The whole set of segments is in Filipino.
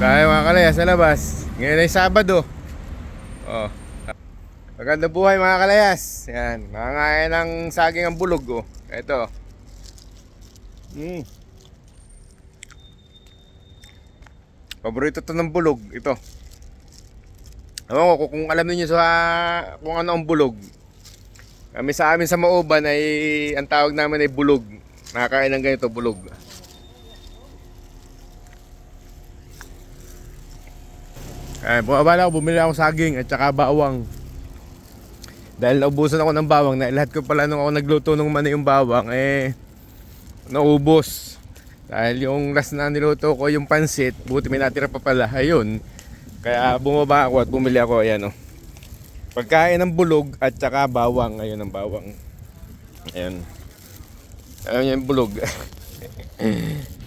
Tayo mga kalayas sa labas. Ngayon ay Sabado. Oh. Maganda buhay mga kalayas. Yan. Nangangain ng saging ang bulog. Oh. Ito. Mm. Paborito to ng bulog. Ito. Ewan ko kung alam niyo sa kung ano ang bulog. Kami sa amin sa Mauban ay ang tawag namin ay bulog. Nakakain ng ganito bulog. Eh, bumabala ako, bumili ako saging at saka bawang. Dahil naubusan ako ng bawang, na lahat ko pala nung ako nagluto ng mani yung bawang, eh, naubos. Dahil yung last na niluto ko, yung pansit, buti may natira pa pala, ayun. Kaya bumaba ako at bumili ako, ayan o. Pagkain ng bulog at saka bawang, ayun ang bawang. Ayan. Niyo yung bulog.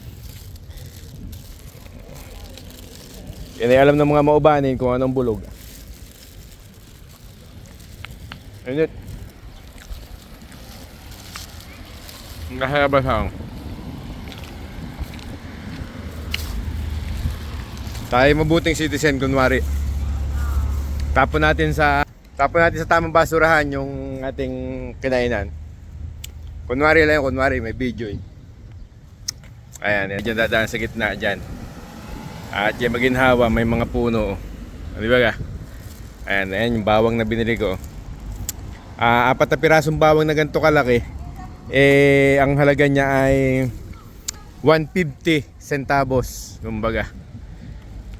Yan ay alam ng mga maubanin kung anong bulog. Init. Nahalabas ako. Tayo mabuting citizen kunwari. Tapon natin sa tapon natin sa tamang basurahan yung ating kinainan. Kunwari lang kunwari may video eh. Ayan, yan dyan dadaan sa gitna dyan. At yung maginhawa, may mga puno. Di ba ka? Ayan, ayan yung bawang na binili ko. Ah, apat na pirasong bawang na ganito kalaki. Eh, ang halaga niya ay 150 centavos. Kumbaga.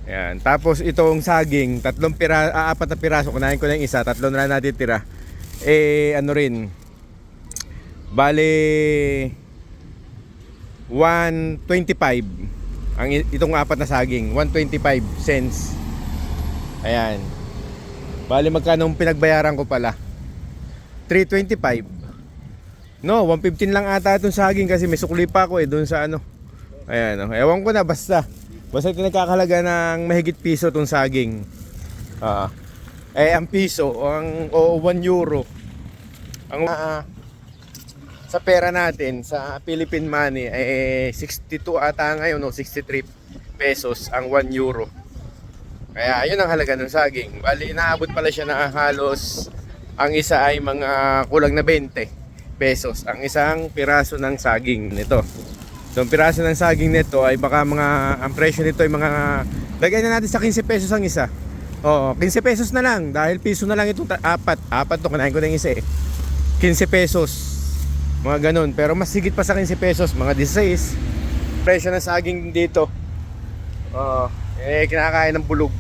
Ayan. Tapos itong saging, tatlong pira, ah, apat na piraso. Kunahin ko na yung isa, tatlo na natin tira. Eh, ano rin. Bale, 125 ang itong apat na saging 125 cents. Ayan. Bali magkano ang pinagbayaran ko pala? 325 no 115 lang ata itong saging kasi may sukli pa ako eh doon sa ano. Ayan oh. ewan ko na basta. Basta ito nagkakalaga ng mahigit piso itong saging. Ah. Eh ang piso ang o 1 euro. Ang ah, sa pera natin sa Philippine money eh 62 ata ngayon no 63 pesos ang 1 euro. Kaya yun ang halaga ng saging. Bali inaabot pala siya na halos ang isa ay mga kulang na 20 pesos. Ang isang piraso ng saging nito. So ang piraso ng saging nito ay baka mga ang presyo nito ay mga lagay na natin sa 15 pesos ang isa. Oo, 15 pesos na lang dahil piso na lang itong apat. Apat to kunain ko na yung isa eh. 15 pesos mga ganun. Pero mas higit pa sa 15 pesos, mga 16. Presyo ng saging dito. Oo. eh, kinakain ng bulog.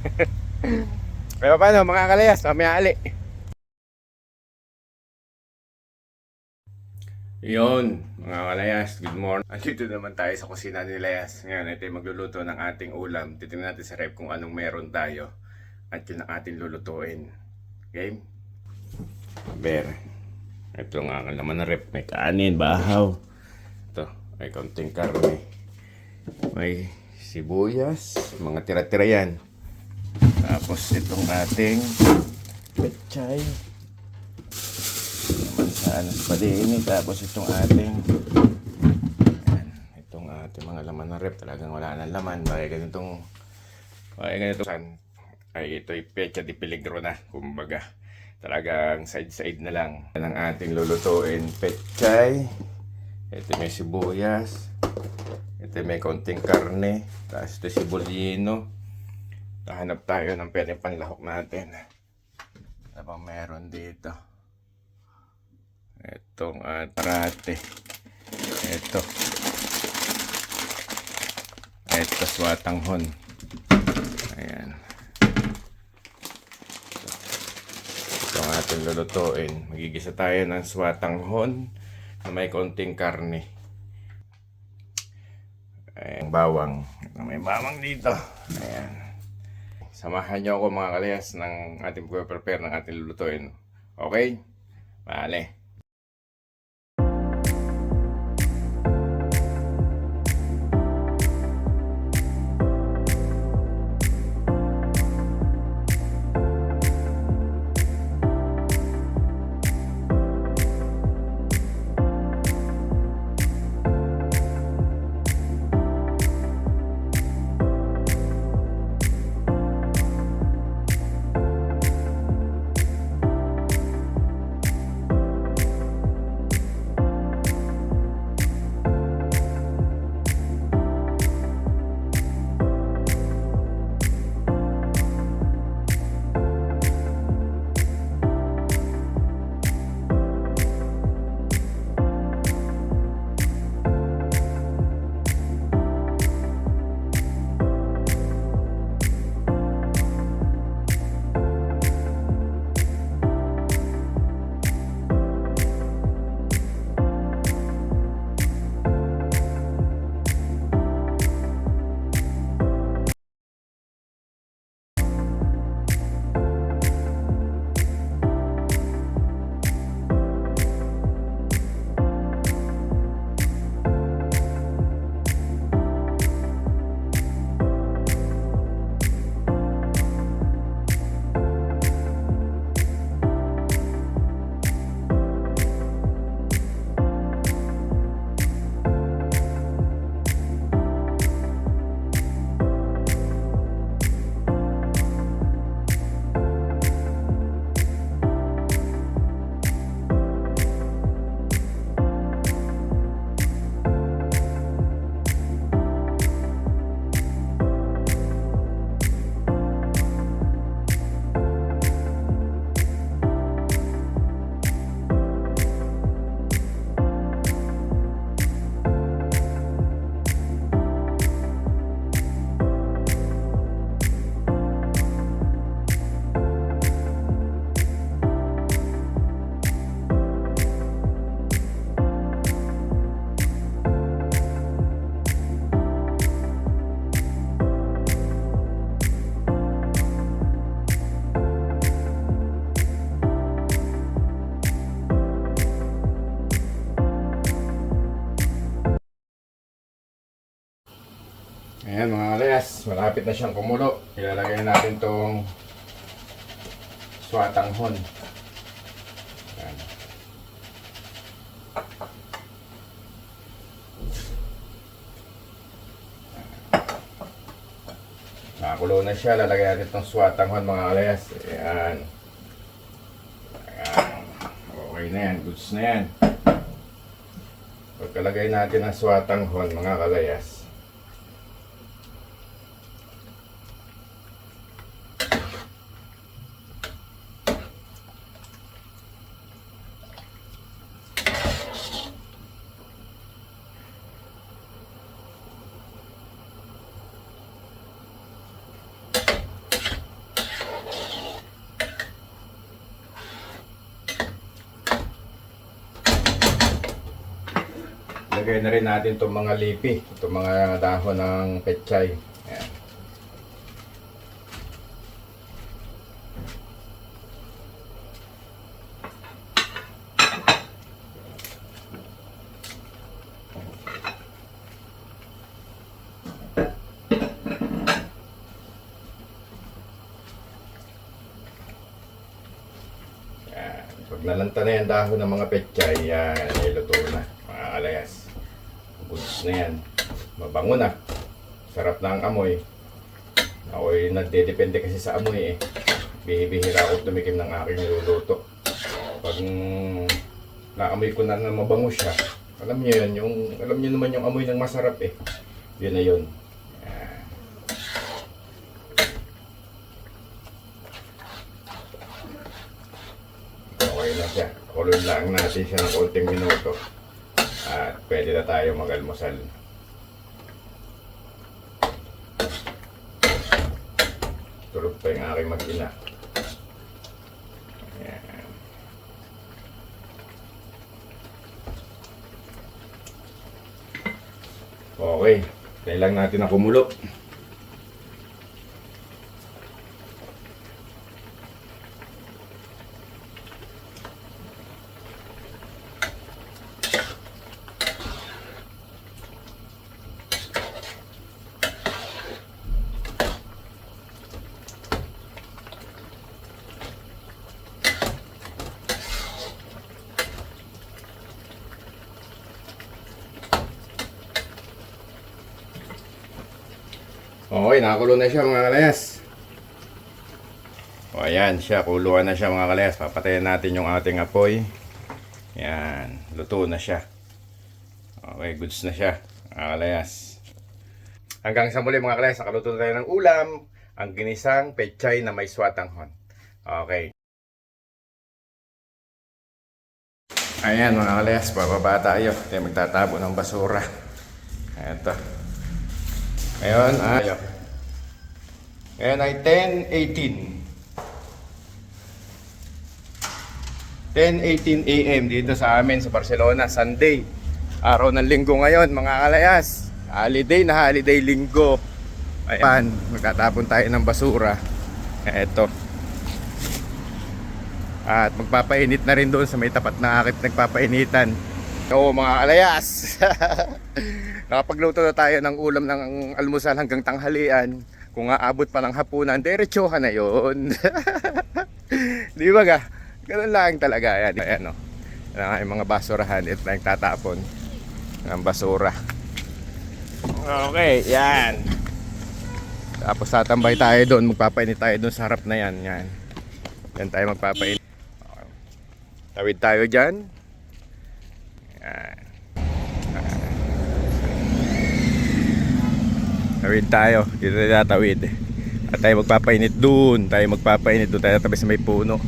Pero paano, mga kalayas, mamaya ali. Yon, mga kalayas, good morning. Andito naman tayo sa kusina ni Layas. Ngayon, ito yung magluluto ng ating ulam. Titingnan natin sa rep kung anong meron tayo. At yun ang ating lulutuin. Game? Ber. Ito nga ang laman ng rep. May kanin, bahaw. Ito, may konting karne. May sibuyas, mga tira-tira yan. Tapos itong ating pechay. Naman sa anas pa din. Tapos itong ating itong ating mga laman ng rep. Talagang wala nang laman. Bakit ganitong bakit ganito ay ito'y pecha di peligro na. Kumbaga talagang side-side na lang. Ang ating lulutuin. Pechay. Ito may sibuyas. Ito may konting karne. Tapos ito sibulino. Nahanap tayo ng pwede panlahok natin. Ano bang meron dito? Itong atrate. Ito. Ito swatanghon. Ayan. Ating lulutuin. Magigisa tayo ng swatanghon na may konting karne. Ayan, bawang. May bawang dito. Ayan. Samahan niyo ako mga kalayas ng ating prepare ng ating lulutuin. Okay? Vale. Malapit na siyang kumulo. Ilalagay natin tong swatanghon. Ayan. Nakakulo na siya, lalagay natin itong swatanghon mga kalayas. Ayan. Ayan. Okay na yan, goods na yan. Pagkalagay natin ang swatanghon mga kalayas. Lagay na rin natin itong mga lipi, itong mga dahon ng pechay. Ayan. Ayan. Pag nalanta na yan dahon ng mga pechay, yan, ay luto na, mga kalayas. Goods na yan. Mabango na. Sarap na ang amoy. Ako'y nagdedepende kasi sa amoy eh. Bihibihira ako tumikim ng aking niluluto. Pag mm, naamoy ko na na mabango siya, alam niyo yun, yung, alam niyo naman yung amoy ng masarap eh. Yun na yun. Okay na siya. Kulon lang natin siya ng konting minuto. Pwede na tayo mag-almusal. Tulog pa yung aking mag-ina. Okay. Kailang natin na kumulo. Okay, nakakulo na siya mga kalayas. O ayan siya, kuluan na siya mga kalayas. Papatayin natin yung ating apoy. Yan, luto na siya. Okay, goods na siya mga kalayas. Hanggang sa muli mga kalayas, nakaluto na tayo ng ulam. Ang ginisang pechay na may swatanghon. Okay. Ayan mga kalayas, bababa tayo. Tayo magtatabo ng basura. Ito. Ngayon ay Ngayon ay 10.18 10.18 AM dito sa amin sa Barcelona, Sunday. Araw ng linggo ngayon mga kalayas. Holiday na holiday linggo. Ayan, magtatapon tayo ng basura. Eto. At magpapainit na rin doon sa may tapat na akit nagpapainitan. Oo mga kalayas. Nakapagluto na tayo ng ulam ng almusal hanggang tanghalian. Kung aabot pa ng hapunan, diretsohan na yon. Di ba ga? Ganun lang talaga. Ayan, ayan o. Yan ang aking mga basurahan. Ito na yung tatapon ng basura. Okay, yan. Tapos tatambay tayo doon. Magpapainit tayo doon sa harap na yan. Yan. Yan tayo magpapainit. Tawid tayo dyan. Yan. Tawid tayo. Dito tayo tatawid. At tayo magpapainit doon. Tayo magpapainit doon. Tayo tabi sa may puno.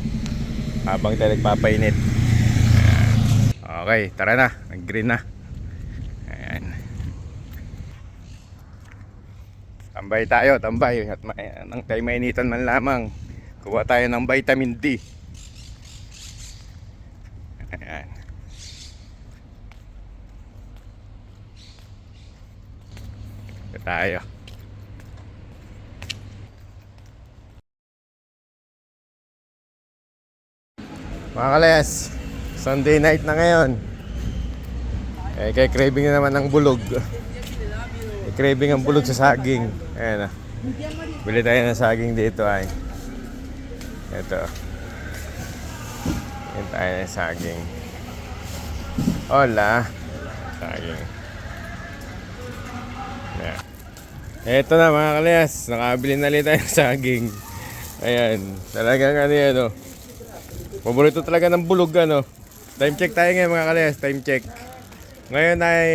Habang tayo nagpapainit. Okay, tara na. Nag-green na. Ayan. Tambay tayo, tambay. At ma- nang tayo mainitan man lamang. Kuha tayo ng vitamin D. Ayan. Tayo. Mga kalayas, Sunday night na ngayon. Eh, kay craving na naman ng bulog. May craving ang bulog sa saging. Ayan na. Bili tayo ng saging dito ay. Ito. Yan tayo ng saging. Hola. Saging. Ito na mga kalayas. Nakabili na ulit tayo ng saging. Ayan. Talagang ano yan oh. Paborito talaga ng bulog ano. Time check tayo ngayon mga kalayas. Time check. Ngayon ay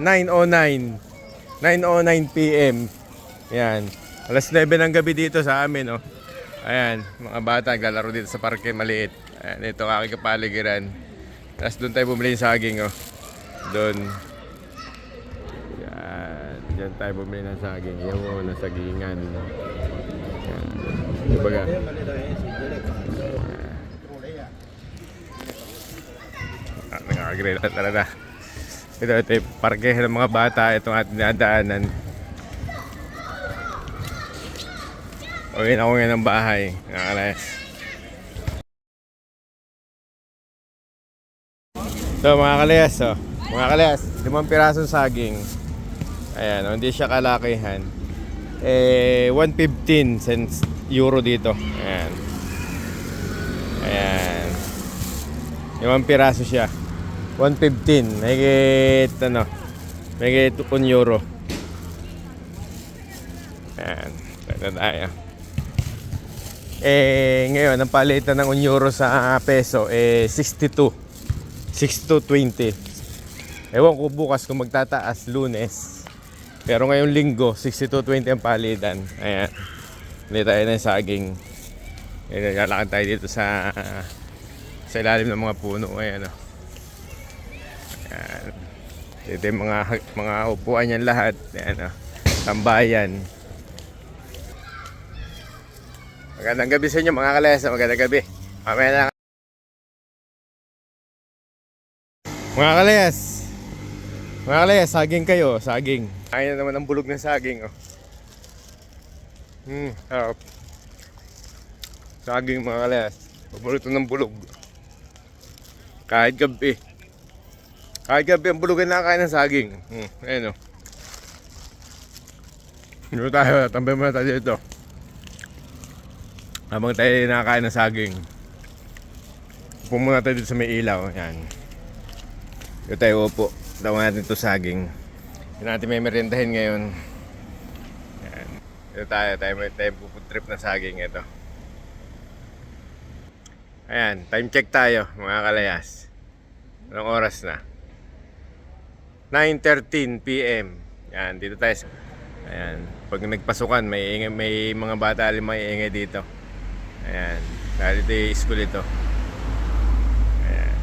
9.09. 9.09 p.m. Yan. Alas 9 ng gabi dito sa amin, oh. Ayan, mga bata naglalaro dito sa parke maliit. Ayan, ito ang aking kapaligiran. Tapos doon tayo bumili ng saging, oh. Doon. Yan. Diyan tayo bumili ng saging. Yan, oh, nasagingan. Yan. Diba ga? Ah, nakakagri na talaga. Ito, ito yung parke ng mga bata. Itong ating dinadaanan. Uwi na ako ngayon ng bahay. Nakalayas. So mga kalayas, oh. Mga kalayas, limang pirasong saging. Ayan, oh, hindi siya kalakihan. Eh, 115 cents euro dito. Ayan. Ayan. Limang piraso siya. 115. Mahigit, ano, mahigit 1 euro. Ayan. Ito tayo. Eh, ngayon, ang palitan ng 1 euro sa peso, eh, 62. 62.20. Ewan ko bukas kung magtataas lunes. Pero ngayong linggo, 62.20 ang palitan. Ayan. Hindi tayo ng saging. Lalakad tayo dito sa sa ilalim ng mga puno. Ayan, oh. Ayan. Dito yung mga, mga upuan yan lahat. Ayan, oh. Tambayan. Magandang gabi sa inyo mga kalesa. Magandang gabi. Mamaya na. Mga kalayas. Mga kalayas, saging kayo. Saging. Kaya naman ang bulog ng saging. Oh. Hmm, harap. Saging mga kalayas. Paborito ng bulog. Kahit gabi. Kahit gabi ang bulog na nakain ng saging. Hmm, ayun o. Dito tayo, tambay muna tayo dito. Habang tayo nakakain ng saging. Upo muna tayo dito sa may ilaw. Yan. Dito tayo upo. Dawa natin ito saging. Hindi natin may merindahin ngayon. Yan. Dito tayo. Tayo tayo puputrip na saging ito. Ayan. Time check tayo mga kalayas. Anong oras na? 9.13 p.m. Yan. Dito tayo. Ayan. Pag nagpasukan, may, ingay, may mga bata may ingay dito. Ayan. Dahil ito yung school ito. Ayan.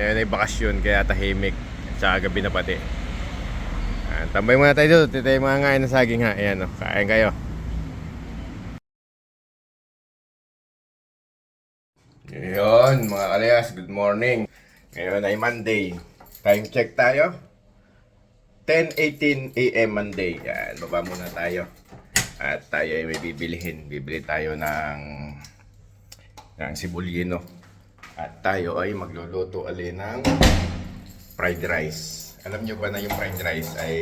Ngayon ay bakasyon kaya tahimik. Saka gabi na pati. Ayan. Tambay muna tayo dito. Ito yung mga ngayon ng saging ha. Ayan o. Kain kayo. Yun mga kalayas. Good morning. Ngayon ay Monday. Time check tayo. 10.18 a.m. Monday. Yan. Baba muna tayo. At tayo ay may bibilihin. Bibili tayo ng ng sibulino. At tayo ay magluluto ali ng fried rice. Alam nyo ba na yung fried rice ay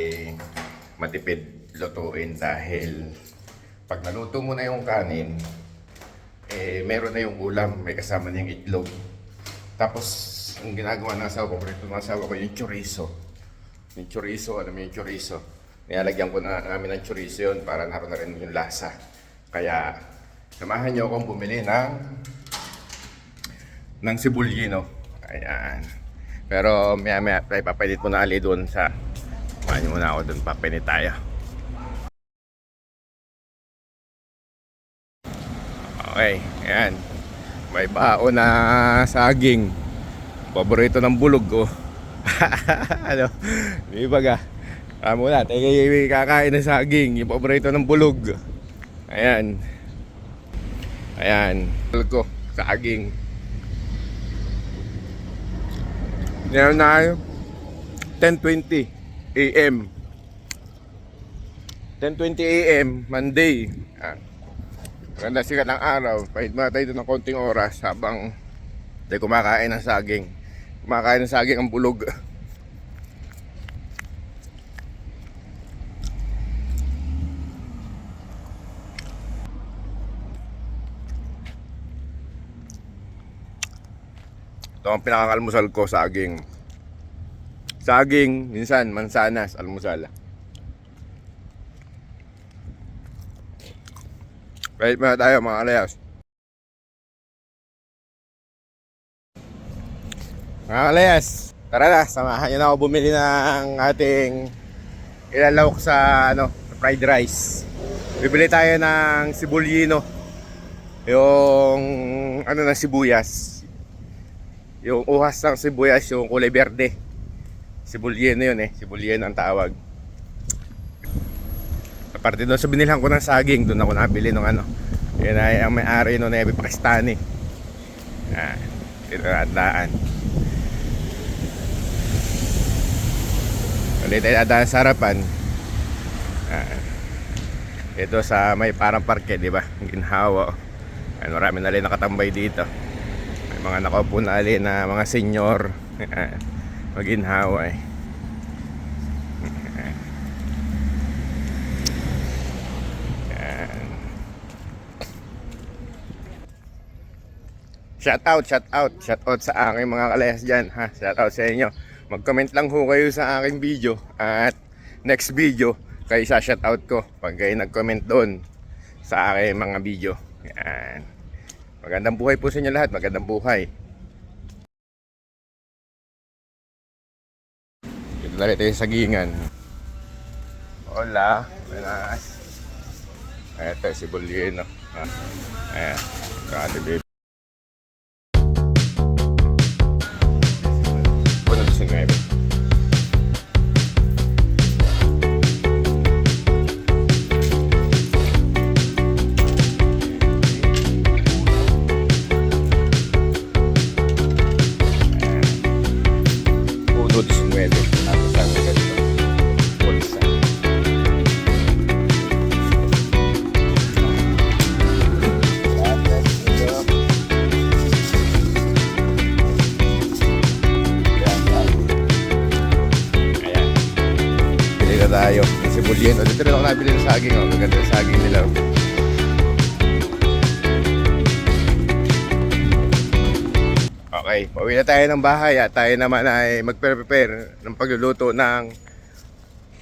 matipid lutuin dahil pag naluto mo na yung kanin, eh meron na yung ulam, may kasama niyang itlog. Tapos, ang ginagawa ng asawa ko, paborito ng asawa ko, yung chorizo. Yung chorizo, alam mo yung chorizo. Nilalagyan ko na namin ng chorizo yun para naroon na rin yung lasa. Kaya, samahan niyo akong bumili ng ng sibulino. Ayan. Pero maya maya tayo papainit muna ali doon sa niyo muna ako doon, papainit tayo. Okay, ayan. May baon na saging. Paborito ng bulog ko. ano? Di ba ga? Ah, muna, tayo kakain ng saging. Yung paborito ng bulog. Ayan. Ayan. Bulog ko, saging. Meron na kayo. 10.20 a.m. 10.20 a.m. Monday. Yan. Maganda sikat ng araw. Pahid mga tayo ng konting oras habang tayo kumakain ng saging. Kumakain ng saging ang bulog. Ito ang pinakakalmusal ko, saging. Saging, minsan, mansanas, almusal. Right muna tayo mga kalayas. Mga kalayas, tara na, samahan nyo na ako bumili ng ating ilalawak sa ano, fried rice. Bibili tayo ng sibulyino. Yung ano na sibuyas. Yung uhas ng sibuyas, yung kulay berde. Sibulyeno yun eh. Sibulyeno ang tawag. Aparte doon sa binilhan ko ng saging, doon ako nabili ng ano. Yun ay ang may-ari no Nebi Pakistani. Ah, ito na ang daan. Ulit tayo dadaan sa harapan. Ah, ito sa may parang parke, di ba? Ginhawa. Ay, marami na rin nakatambay dito. May mga nakaupo na rin na mga senyor. Maginhawa eh. Shout out, shout out, shout out sa aking mga kalayas dyan ha. Shout out sa inyo. Mag-comment lang ho kayo sa aking video at next video kayo sa shout out ko pag kayo nag-comment doon sa aking mga video. Yan. Magandang buhay po sa inyo lahat. Magandang buhay. Dito na tayo sa gingan. Hola. Buenas. Ito si Bolino. Ayan. Kati tayo. Kasi bulyen. O, dito rin ako nabili ng saging. Oh. Gaganda yung saging nila. oh. Okay, pauwi na tayo ng bahay at tayo naman ay mag-prepare ng pagluluto ng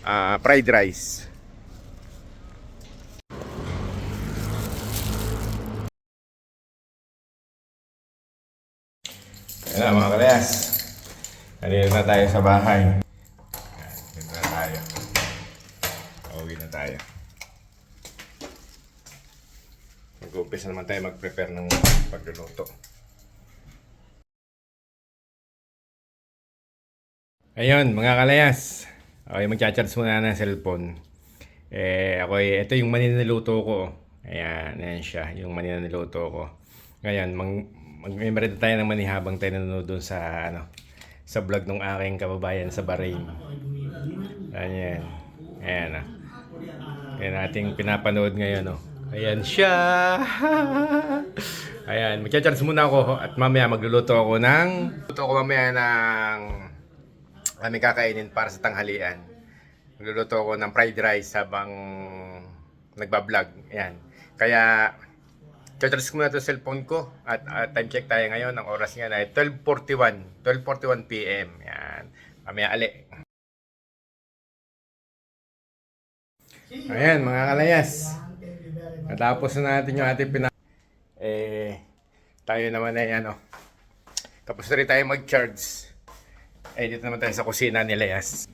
ah, fried rice. Ayan na mga kalayas. Nandito na tayo sa bahay. Ayan, Dito na tayo. Pauwi na tayo. Mag-umpisa naman tayo mag-prepare ng pagluluto. Ayun, mga kalayas. Okay, magcha-charge muna ng cellphone. Eh, ako, ito yung mani na niluto ko. Ayan, ayan siya, yung mani na niluto ko. Ngayon, mag mag-memory tayo ng mani habang tayo nanonood dun sa, ano, sa vlog ng aking kababayan sa Bahrain. Ayan, ayan ah. Ayan ating pinapanood ngayon, oh. Ayan siya! Ayan, magcha-charge muna ako at mamaya magluluto ako ng... Luto ako mamaya ng kami kakainin para sa tanghalian. Magluluto ako ng fried rice habang nagbablog. Ayan. Kaya, charge ko muna sa cellphone ko at, at time check tayo ngayon. Ang oras nga na ay 12.41. 12.41 p.m. Ayan. Mamaya ali. Ayan, mga kalayas. Natapos na natin yung ating pina... Eh, tayo naman ay ano. Tapos na rin tayo mag-charge. Eh, dito naman tayo sa kusina ni Leas.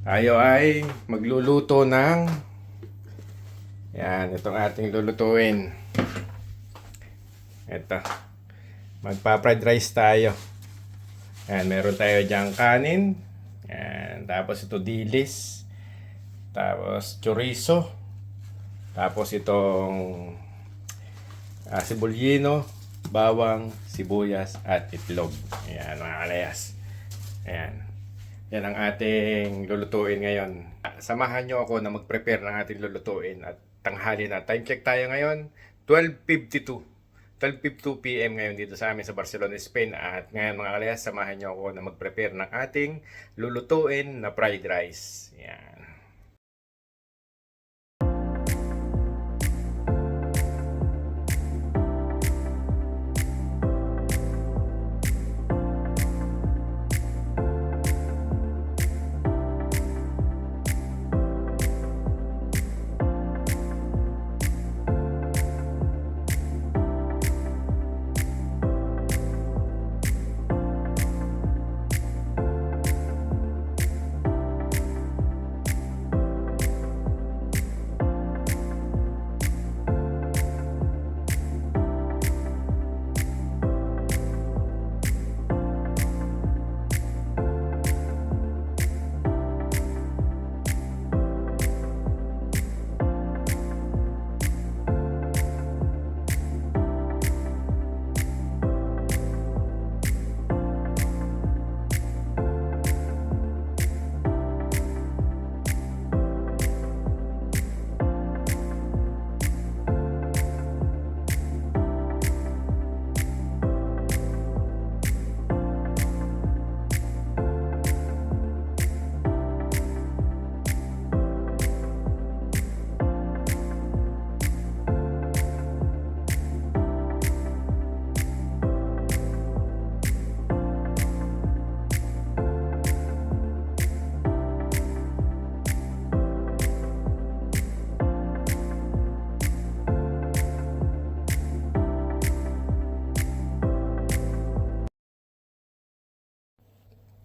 Tayo ay magluluto ng yan, itong ating lulutuin. Ito. Magpa-fried rice tayo. Yan, meron tayo diyang kanin. Yan, tapos ito dilis. Tapos chorizo. Tapos itong ah, sibulyino, bawang, sibuyas, at itlog. Ayan, mga kalayas. Ayan. Yan ang ating lulutuin ngayon. Samahan nyo ako na mag-prepare ng ating lulutuin at tanghali na. Time check tayo ngayon, 12.52. 12.52 p.m. ngayon dito sa amin sa Barcelona, Spain. At ngayon mga kalayas, samahan nyo ako na mag-prepare ng ating lulutuin na fried rice. Yan.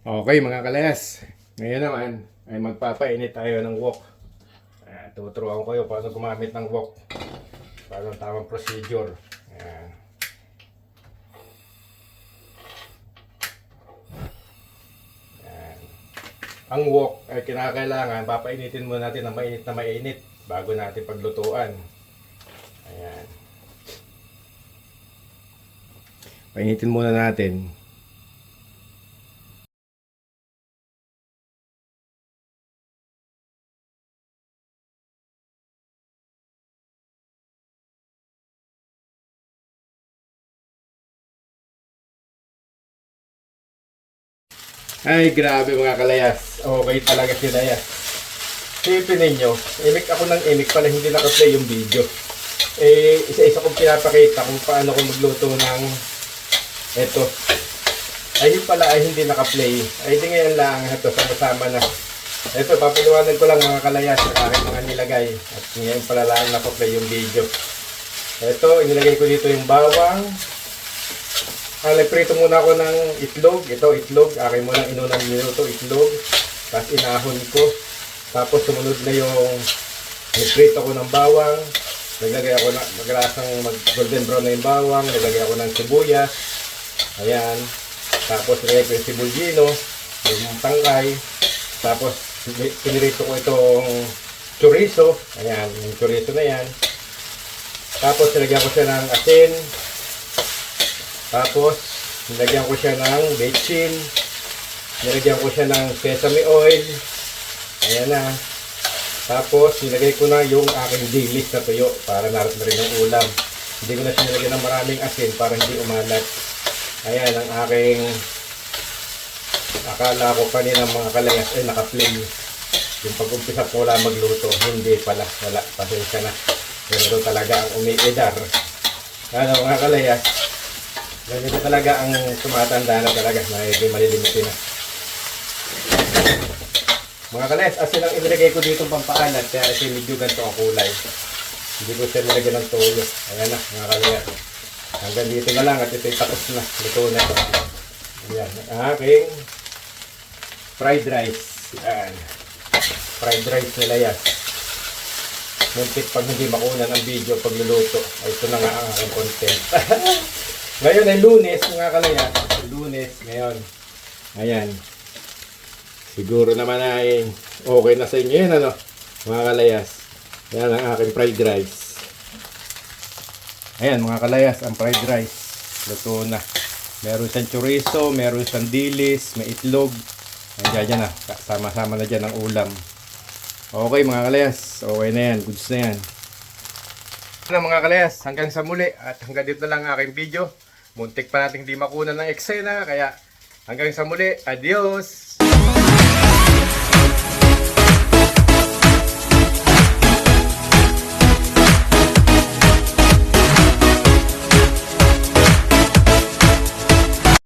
Okay mga kalayas, ngayon naman ay magpapainit tayo ng wok. Ayan, tuturuan ko kayo paano gumamit ng wok. Paano ang tamang procedure. Ayan. Ang wok ay kinakailangan, papainitin muna natin ng mainit na mainit bago natin paglutuan. Ayan. Painitin muna natin. Ay, grabe mga kalayas. Okay talaga si Layas. Sipin ninyo, imik ako ng imik pala hindi naka-play yung video. Eh, isa-isa kong pinapakita kung paano ko magluto ng eto. Ayun pala ay hindi naka-play. Ay di ngayon lang ito, sama-sama na. Ito, papaliwanag ko lang mga kalayas sa aking mga nilagay. At ngayon pala lang naka-play yung video. Ito, inilagay ko dito yung bawang, Ah, nagprito muna ako ng itlog. Ito, itlog. Akin lang inunang minuto, itlog. Tapos inahon ko. Tapos sumunod na yung nagprito ko ng bawang. Naglagay ako na, maglasang mag golden brown na yung bawang. Naglagay ako ng sibuyas. Ayan. Tapos nilagay ko yung sibuljino. Yung tangkay. Tapos pinirito ko itong chorizo. Ayan, yung chorizo na yan. Tapos nilagyan ko siya ng asin. Tapos, nilagyan ko siya ng bechin. Nilagyan ko siya ng sesame oil. Ayan na. Tapos, nilagay ko na yung aking dilis na tuyo para narat na rin ang ulam. Hindi ko na siya nilagyan ng maraming asin para hindi umalat. Ayan ang aking akala ko kanina mga kalayas ay naka-play. Yung pag-umpisa ko wala magluto. Hindi pala. Wala. Pasensya na. Ganito talaga ang umiidar. Ano mga kalayas? Ganito talaga ang tumatanda na talaga, medyo malilimitin na. Mga kalayas, asin ang inilagay ko dito pampaalat, kaya ito medyo ganito ang kulay. Hindi ko siya nilagyan ng toyo. Ayan na, mga kalayas. Hanggang dito na lang at ito'y tapos na. Luto na. Ayan, ang aking fried rice. Ayan. Fried rice nila yan. Muntik pag hindi makunan ang video pagluluto. Ito na nga ang aking content. Ngayon ay lunes, mga kalayan. Lunes, ngayon. Ayan. Siguro naman ay okay na sa inyo yun, ano? Mga kalayas. Yan ang aking fried rice. Ayan, mga kalayas, ang fried rice. Luto na. Meron siyang chorizo, meron siyang dilis, may itlog. Andiyan dyan na. Sama-sama na dyan ang ulam. Okay, mga kalayas. Okay na yan. Goods na yan. Ano mga kalayas, hanggang sa muli at hanggang dito na lang ang aking video. Muntik pa nating di makunan ng eksena, kaya hanggang sa muli, adios!